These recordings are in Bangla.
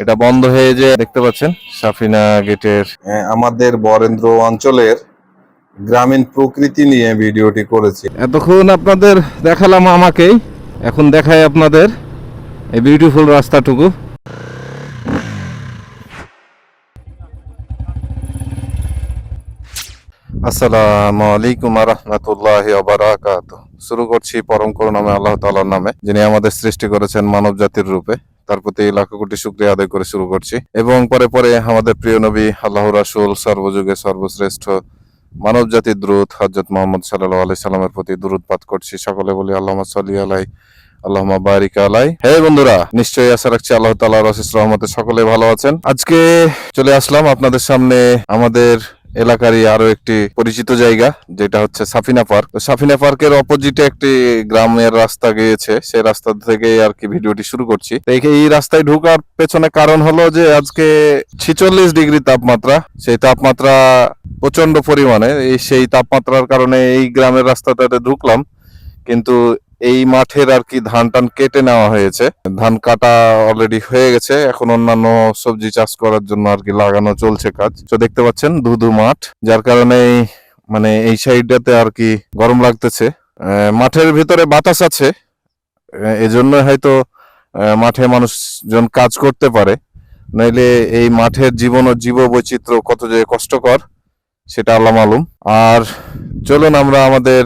এটা বন্ধ হয়ে যে দেখতে পাচ্ছেন সাফিনা গেটের। আহ, আমাদের বরেন্দ্র অঞ্চলের গ্রামীণ প্রকৃতি নিয়ে ভিডিওটি করেছি। এতক্ষণ আপনাদের দেখালাম আমাকেই এখন দেখাই আপনাদের এই বিউটিফুল রাস্তাটুকু। আসসালামু আলাইকুম রহমতুল্লাহ বারাকাত শুরু করছি পরম করুণামে আল্লাহ তাআলার নামে যিনি আমাদের সৃষ্টি করেছেন মানব জাতির রূপে। তার প্রতি লাখো কোটি শুক্রিয়া আদায় করে শুরু করছি। এবং পরে পরে আমাদের প্রিয় নবী আল্লাহ রাসুল, সর্বযুগে সর্বশ্রেষ্ঠ মানব জাতির দ্রুত হজরত মোহাম্মদ সাল্লাহ আলাই সাল্লামের প্রতি দ্রুত পাঠ করছি। সকলে বলি আল্লাহ সাল্লি আলাই আল্লাহ বারিক আলাই হে বন্ধুরা, নিশ্চয়ই আশা রাখছি আল্লাহ তাআলার অশেষ রহমতে সকলে ভালো আছেন। আজকে চলে আসলাম আপনাদের সামনে আমাদের এলাকারই আরও একটি পরিচিত জায়গা, যেটা হচ্ছে সাফিনা পার্ক। সাফিনা পার্কের অপোজিটে একটি গ্রামের রাস্তা গিয়েছে, সেই রাস্তা থেকে আর কি ভিডিওটি শুরু করছি। এই- রাস্তায় ঢুকার পেছনে কারণ হলো যে, আজকে ছিচল্লিশ ডিগ্রি তাপমাত্রা, সেই তাপমাত্রা প্রচণ্ড পরিমাণে। সেই তাপমাত্রার কারণে এই গ্রামের রাস্তাটাতে ঢুকলাম। কিন্তু এই মাঠের আর কি ধান টান কেটে নেওয়া হয়েছে। ধান কাটা অলরেডি হয়ে গেছে। এখন অন্যান্য সবজি চাষ করার জন্য আর কি লাগানো চলছে কাজ। তো দেখতে পাচ্ছেন ধুধু মাঠ, যার কারণে মানে এই সাইডটাতে আর কি গরম লাগতেছে। মাঠের ভিতরে বাতাস আছে। এজন্য হয়তো মাঠে মানুষজন কাজ করতে পারে। নইলে এই মাঠের জীবন ও জীব বৈচিত্র্য কত যে কষ্টকর, সেটা আল্লাহ মালুম। আর চলুন আমরা আমাদের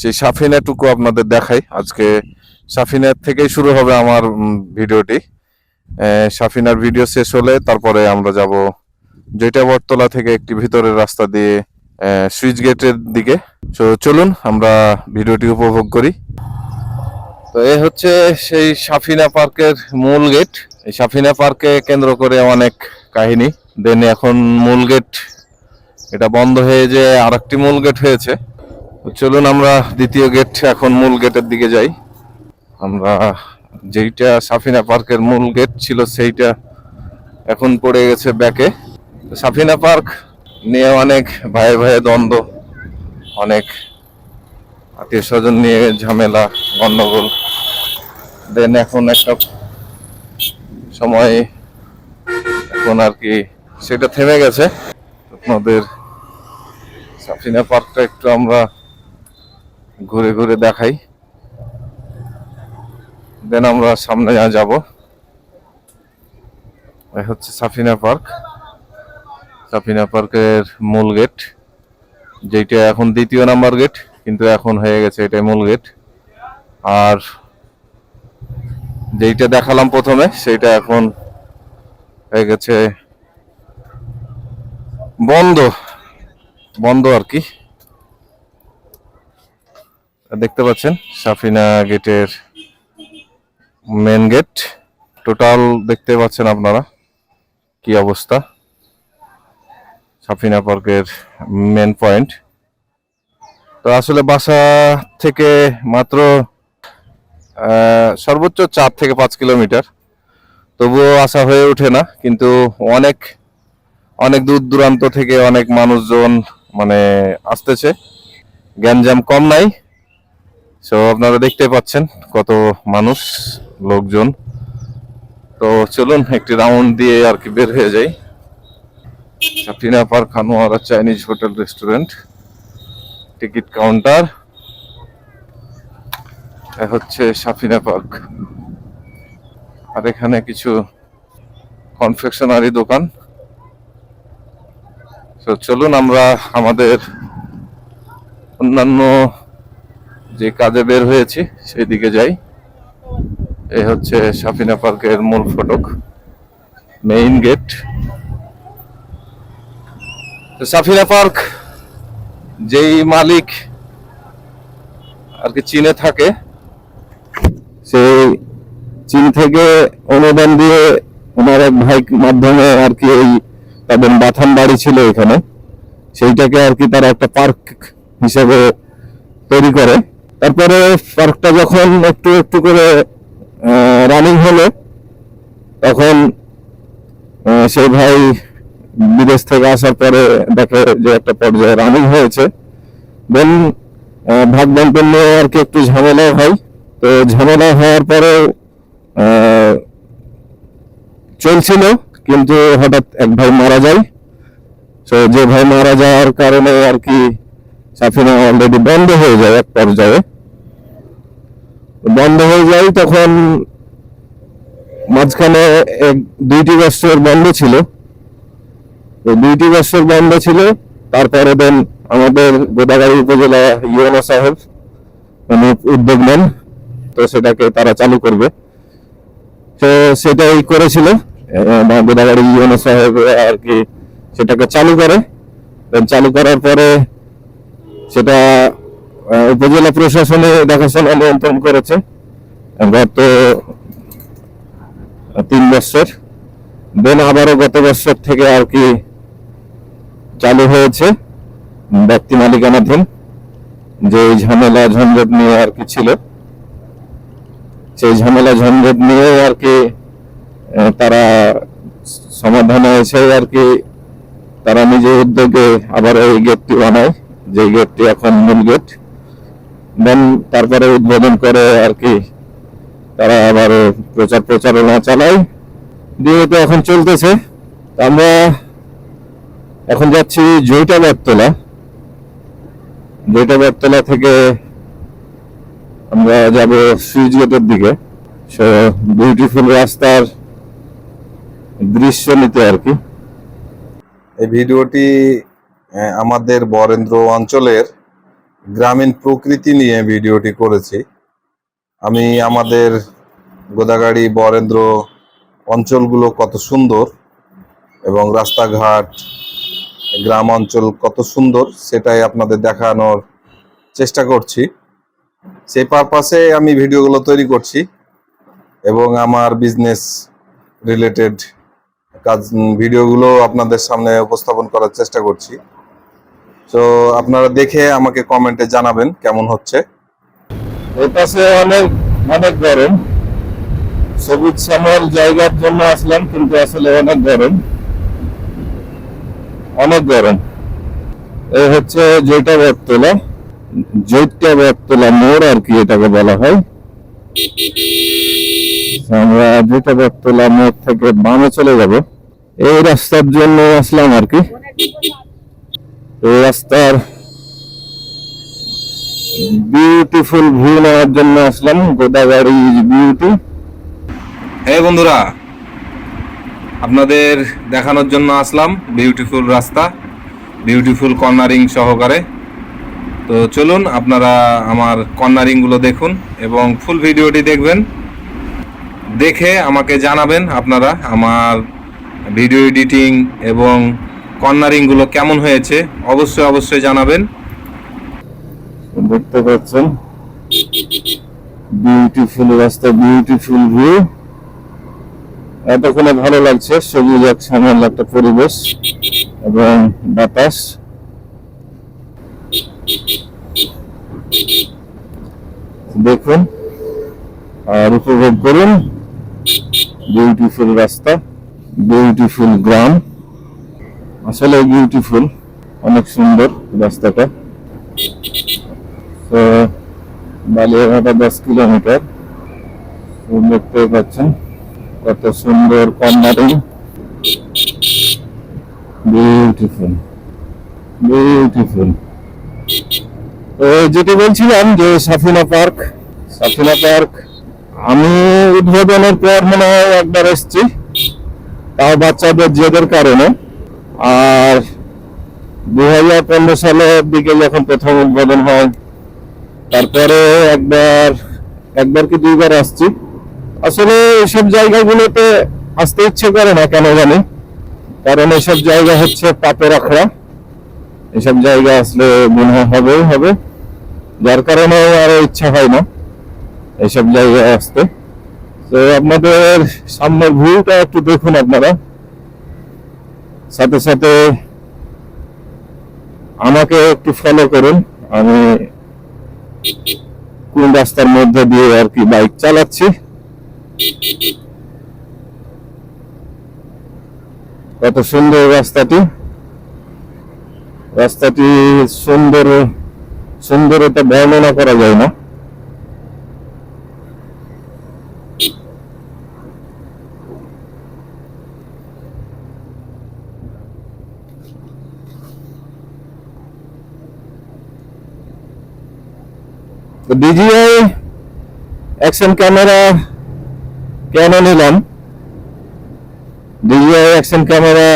সেই সাফিনাটুকু আপনাদের দেখাই। আজকে সাফিনার থেকেই শুরু হবে আমার ভিডিওটি। সাফিনার ভিডিও শেষ হলে তারপরে আমরা যাব যেটা বটতলা থেকে একটি ভিতরের রাস্তা দিয়ে সুইচ গেটের দিকে। চলুন, আমরা ভিডিওটি উপভোগ করি। তো এ হচ্ছে সেই সাফিনা পার্কের মূল গেট। এই সাফিনা পার্কে কেন্দ্র করে অনেক কাহিনী। দেন এখন মূল গেট, এটা বন্ধ হয়ে যে আরেকটি মূল গেট হয়েছে। চলুন আমরা দ্বিতীয় গেট এখন মূল গেটের দিকে যাই। আমরা যেইটা সাফিনা পার্কের মূল গেট ছিল, সেইটা এখন পড়ে গেছে ব্যাকে সাফিনা পার্ক নিয়ে অনেক ভাইয়ে ভাইয়ে দ্বন্দ্ব, অনেক আত্মীয় স্বজন নিয়ে ঝামেলা, গন্ডগোল। দেন এখন একটা সময়, এখন আর কি সেটা থেমে গেছে। আপনাদের সাফিনা পার্কটা একটু আমরা ঘুরে ঘুরে দেখাই। দেন আমরা সামনে যাব। হচ্ছে সাফিনা পার্ক। সাফিনা পার্কের মূল গেট। যেটা এখন দ্বিতীয় নাম্বার গেট, কিন্তু এখন হয়ে গেছে এটাই মূল গেট। আর যেইটা দেখালাম প্রথমে, সেইটা এখন হয়ে গেছে বন্ধ। বন্ধ আর কি। দেখতে পাচ্ছেন, সাফিনা গেটের মেন গেট টোটাল দেখতে পাচ্ছেন আপনারা কি অবস্থা। সাফিনা পার্কের মেন পয়েন্ট তো আসলে বাসা থেকে মাত্র সর্বোচ্চ চার থেকে পাঁচ কিলোমিটার। তবুও আসা হয়ে ওঠে না, কিন্তু অনেক অনেক দূর দূরান্ত থেকে অনেক মানুষজন মানে আসতেছে। গ্যাঞ্জাম কম নাই সো আপনারা দেখতে পাচ্ছেন কত মানুষ, লোকজন। তো চলুন, একটি রাউন্ড দিয়ে আর কি বের হয়ে যাই। Safina park Anwara Chinese hotel restaurant. Ticket counter. হচ্ছে সাফিনা পার্ক। আর এখানে কিছু কনফেকশনারি দোকান। তো চলুন আমরা আমাদের অন্যান্য যে কাজে বের হয়েছি সেই দিকে যাই। এই হচ্ছে সাফিনা পার্কের মূল ফটক, মেইন গেট। সাফিনা পার্ক, যেই মালিক আর কি চীনে থাকে সেই চীন থেকে অনুদান দিয়ে ওনার এক ভাই মাধ্যমে আর কি এই তাদের বাথান বাড়ি ছিল এখানে। সেইটাকে আর কি তারা একটা পার্ক হিসেবে তৈরি করে। তারপরে পার্কটা যখন একটু একটু করে রানিং হলো, তখন সেই ভাই বিদেশ থেকে আসার পরে দেখে যে একটা পর্যায়ে রানিং হয়েছে। দেন ভাগ বন্টন নিয়ে আর কি একটু ঝামেলা হয়। তো ঝামেলা হওয়ার পরে চলছিল, কিন্তু হঠাৎ এক ভাই মারা যায়। তো যে ভাই মারা যাওয়ার কারণে আর কি সাফিনা অলরেডি বন্ধ হয়ে যায় এক পর্যায়ে। বন্ধ হয়ে যায়, তখন মাঝখানে দুইটি বছর বন্ধ ছিল। দুইটি বছর বন্ধ ছিল, তারপরে দেন আমাদের গোদাগাড়ি উপজেলা ইউএনও সাহেব, উনি উদ্যোগ নেন, তো সেটাকে তারা চালু করবে। তো সেটাই করেছিল। গোদাগাড়ি ইউএনও সাহেব আর কি সেটাকে চালু করে। চালু করার পরে সেটা উপজেলা প্রশাসনে দেখাশোনা নিয়ন্ত্রণ করেছে। গত তিন বছর। দেন আবারও গত বছর থেকে আর কি চালু হয়েছে ব্যক্তি মালিকানাধীন। যে ঝামেলা ঝঞ্ঝট নিয়ে আর কি ছিল। সেই ঝামেলা ঝঞ্ঝট নিয়ে আর কি তারা সমাধান এসে আর কি। তারা নিজের উদ্যোগে আবার এই গেটটি বানায়। যে গেটটি এখন মূল গেট। দেন তারপরে উদ্বোধন করে আর কি। তারা আবার প্রচার প্রচারণা চালায়। দিয়ে তো এখন চলতেছে। আমরা এখন যাচ্ছি জয়টা বটতলা। জয়টা বটতলা থেকে আমরা যাব সুইচ গেটের দিকে বিউটিফুল রাস্তার দৃশ্য নিতে আর কি। এই ভিডিওটি আমাদের বরেন্দ্র অঞ্চলের গ্রামীণ প্রকৃতি নিয়ে ভিডিওটি করেছি। আমি আমাদের গোদাগাড়ি বরেন্দ্র অঞ্চলগুলো কত সুন্দর এবং রাস্তাঘাট, গ্রাম অঞ্চল কত সুন্দর সেটাই আপনাদের দেখানোর চেষ্টা করছি। সেই পারপাসে আমি ভিডিওগুলো তৈরি করছি এবং আমার বিজনেস রিলেটেড কাজ ভিডিওগুলো আপনাদের সামনে উপস্থাপন করার চেষ্টা করছি। তো আপনারা দেখে আমাকে কমেন্টে জানাবেন কেমন হচ্ছে। এই অনেক অনেক গরম। সবুজ শ্যামল জায়গার জন্য আসলাম, কিন্তু আসলে অনেক গরম। অনেক গরম। এই হচ্ছে জৈটা বটতলা। জৈটা বটতলা মোড় আর কি এটাকে বলা হয়। আমরা জৈটা বটতলা মোড় থেকে বামে চলে যাব। এই রাস্তার জন্য আসলাম আর কি। রাস্তার বিউটিফুল ভিউ নেওয়ার জন্য আসলাম, গোদাগাড়ি বিউটি হ্যাঁ বন্ধুরা, আপনাদের দেখানোর জন্য আসলাম বিউটিফুল রাস্তা বিউটিফুল কর্নারিং সহকারে। তো চলুন আপনারা আমার কর্নারিংগুলো দেখুন এবং ফুল ভিডিওটি দেখবেন। দেখে আমাকে জানাবেন আপনারা আমার ভিডিও এডিটিং এবং কর্নারিংগুলো কেমন হয়েছে? অবশ্যই অবশ্যই জানাবেন। দেখতে পাচ্ছেন। বিউটিফুল রাস্তা বিউটিফুল ভিউ এতক্ষণে ভালো লাগছে, সবুজ এক সামান্য একটা পরিবেশ এবং বাতাস। দেখুন, আর উপভোগ করুন। বিউটিফুল রাস্তা বিউটিফুল গ্রাম আসলে বিউটিফুল অনেক সুন্দর রাস্তাটা। তো, বালিয়াঘাটা দশ কিলোমিটার। দেখতে পাচ্ছেন কত সুন্দর কর্নারিং বিউটিফুল বিউটিফুল তো, যেটি বলছিলাম যে সাফিনা পার্ক সাফিনা পার্ক, আমি উদ্বোধনের পর মনে হয় একবার এসেছি। তাও বাচ্চাদের জেদের কারণে। আর দু হাজার পনেরো সালের দিকে যখন প্রথম উদ্বোধন হয়, তারপরে একবার একবার কি দুইবার আসছি। আসলে এসব জায়গাগুলোতে আসতে ইচ্ছে করে না, কেন জানি? কারণ এসব জায়গা হচ্ছে পাপের আখড়া। এসব জায়গা আসলে মনে হবেই হবে। যার কারণে আরও ইচ্ছা হয় না এসব জায়গায় আসতে। তো আপনাদের সামনের ভিউটা একটু দেখুন আপনারা। সাথে সাথে আমাকে একটু ফলো করুন। আমি কোন রাস্তার মধ্যে দিয়ে আর কি বাইক চালাচ্ছি। কত সুন্দর রাস্তাটি। রাস্তাটি সুন্দর সুন্দর এটা বর্ণনা করা যায় না তো ডিজিআই অ্যাকশন ক্যামেরা কেন নিলাম? ডিজিআই অ্যাকশন ক্যামেরা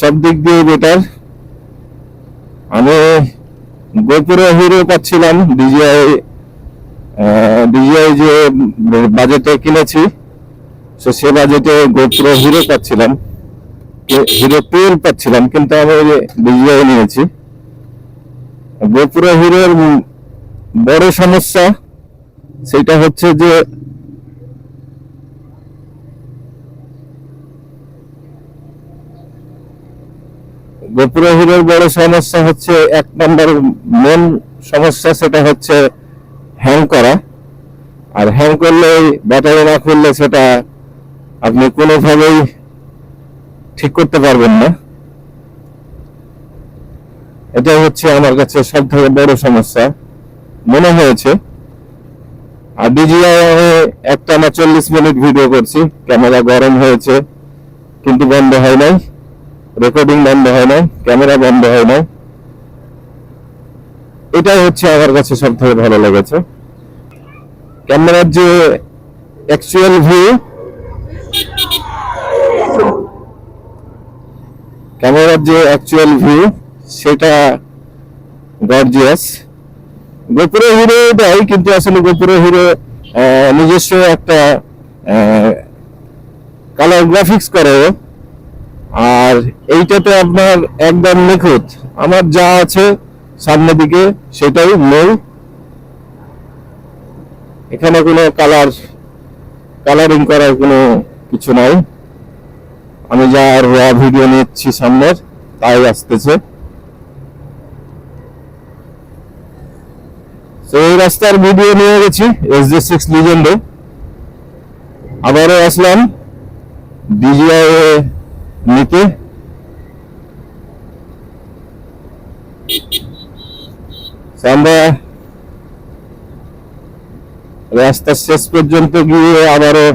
সব দিক দিয়ে বেটার আমি গোপুরে হিরো পাচ্ছিলাম ডিজিআই ডিজিআই যে বাজেটে কিনেছি তো সে বাজেটে গোপ্রো হিরো পাচ্ছিলাম। হিরো টুয়েলভ পাচ্ছিলাম, কিন্তু আমি ডিজিআই নিয়েছি। গোপুরা হিরোর বড় সমস্যা সেটা হচ্ছে যে গোপুরা হিরোর বড় সমস্যা হচ্ছে এক নম্বর মেন সমস্যা সেটা হচ্ছে হ্যাং করা। আর হ্যাং করলে ব্যাটারি না খুললে সেটা আপনি কোনোভাবেই ঠিক করতে পারবেন না। এটা হচ্ছে আমার কাছে সব থেকে বড় সমস্যা। মনে হয়েছে। আর ডিজিআই একটা না চল্লিশ মিনিট ভিডিও করছি। ক্যামেরা গরম হয়েছে, কিন্তু বন্ধ হয় নাই। রেকর্ডিং বন্ধ হয় নাই, ক্যামেরা বন্ধ হয় নাই। এটাই হচ্ছে আমার কাছে সব থেকে ভালো লেগেছে। ক্যামেরার যে অ্যাকচুয়াল ভিউ ক্যামেরার যে অ্যাকচুয়াল ভিউ সেটা গর্জিয়াস গোপুরে হিরো কিন্তু আসলে গোপুরে হিরো নিজস্ব একটা কালার গ্রাফিক্স করে। আর এইটাতে আপনার একদম নিখুঁত। আমার যা আছে সামনের দিকে সেটাই মূল এখানে কোনো কালার কালারিং করার কোনো কিছু নাই। আমি যা আর ভিডিও নিচ্ছি সামনের, তাই আসতেছে। তো এই রাস্তার ভিডিও নিয়ে গেছি এস জে সিক্স লিজেন্ডে আবারও আসলাম ডিজিআই নিতে। আমরা রাস্তার শেষ পর্যন্ত গিয়ে আবারও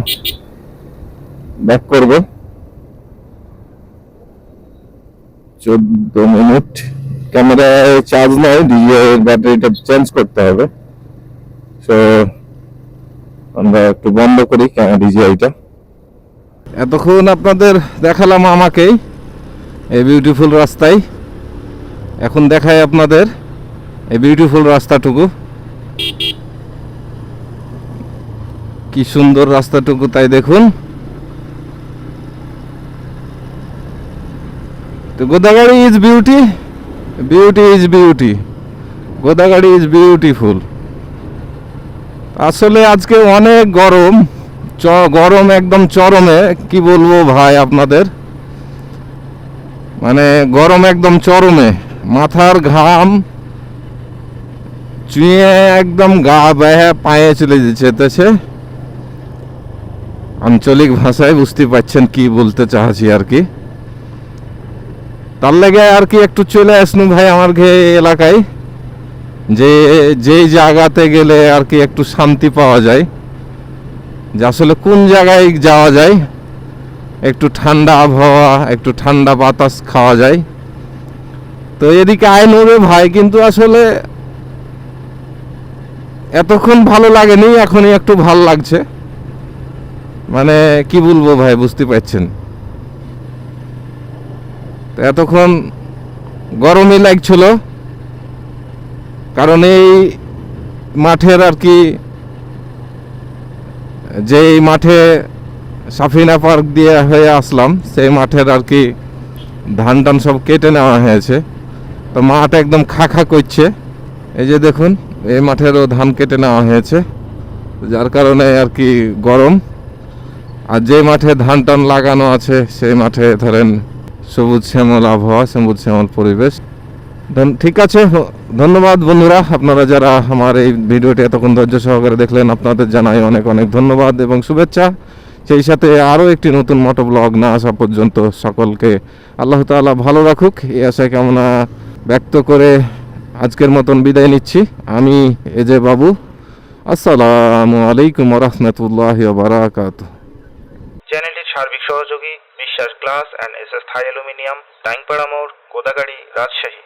ব্যাক করব। চোদ্দ মিনিট। ক্যামেরায় চার্জ নাই ডিজিআই এর ব্যাটারিটা চেঞ্জ করতে হবে। সো আমরা একটু বন্ধ করি ডিজিআইটা এতক্ষণ আপনাদের দেখালাম আমাকেই, এই বিউটিফুল রাস্তায়। এখন দেখাই আপনাদের এই বিউটিফুল রাস্তাটুকু। কি সুন্দর রাস্তাটুকু তাই দেখুন। তো Godagari is beauty beauty is beauty Godagari is beautiful আসলে আজকে অনেক গরম, চ, গরম একদম চরমে, কি বলব ভাই আপনাদের? মানে গরম একদম চরমে, মাথার ঘাম, চুয়ে একদম গা বেহে পায়ে চলে যেতেছে। আঞ্চলিক ভাষায় বুঝতে পারছেন কি বলতে চাচ্ছি আর কি। তার লেগে আর কি একটু চলে আসনু ভাই আমার ঘে এলাকায়। যে যেই জায়গাতে গেলে আর কি একটু শান্তি পাওয়া যায়। যে আসলে কোন জায়গায় যাওয়া যায়? একটু ঠান্ডা আবহাওয়া, একটু ঠান্ডা বাতাস খাওয়া যায়। তো এদিকে আয় নবে ভাই, কিন্তু আসলে এতক্ষণ ভালো লাগেনি, এখনই একটু ভালো লাগছে। মানে কি বলব ভাই, বুঝতে পারছেন? এতক্ষণ গরমই লাগছিল, কারণ এই মাঠের আর কি, যেই মাঠে সাফিনা পার্ক দিয়ে হয়ে আসলাম, সেই মাঠের আর কি ধান টান সব কেটে নেওয়া হয়েছে। তো মাঠ একদম খা খা করছে। এই যে দেখুন, এই মাঠেরও ধান কেটে নেওয়া হয়েছে, যার কারণে আর কি গরম। আর যে মাঠে ধান টান লাগানো আছে, সেই মাঠে ধরেন সবুজ শ্যামল আবহাওয়া সবুজ শ্যামল পরিবেশ। ঠিক আছে, ধন্যবাদ বন্ধুরা। আপনারা যারা আমার এই ভিডিওটি এতক্ষণ ধৈর্য সহকারে দেখলেন, আপনাদের জানাই অনেক অনেক ধন্যবাদ এবং শুভেচ্ছা। সেই সাথে আরও একটি নতুন মোটো ব্লগ না আসা পর্যন্ত সকলকে আল্লাহ তাআলা ভালো রাখুক। এই আশায় কামনা ব্যক্ত করে আজকের মতন বিদায় নিচ্ছি। আমি এজে বাবু। আসসালামু আলাইকুম রহমতুল্লাহ বারাকাত চ্যানেলটির সার্বিক সহযোগী। Biswas glass and S S Thai aluminium Taingpara মোড় কোদাগাড়ি রাজশাহী।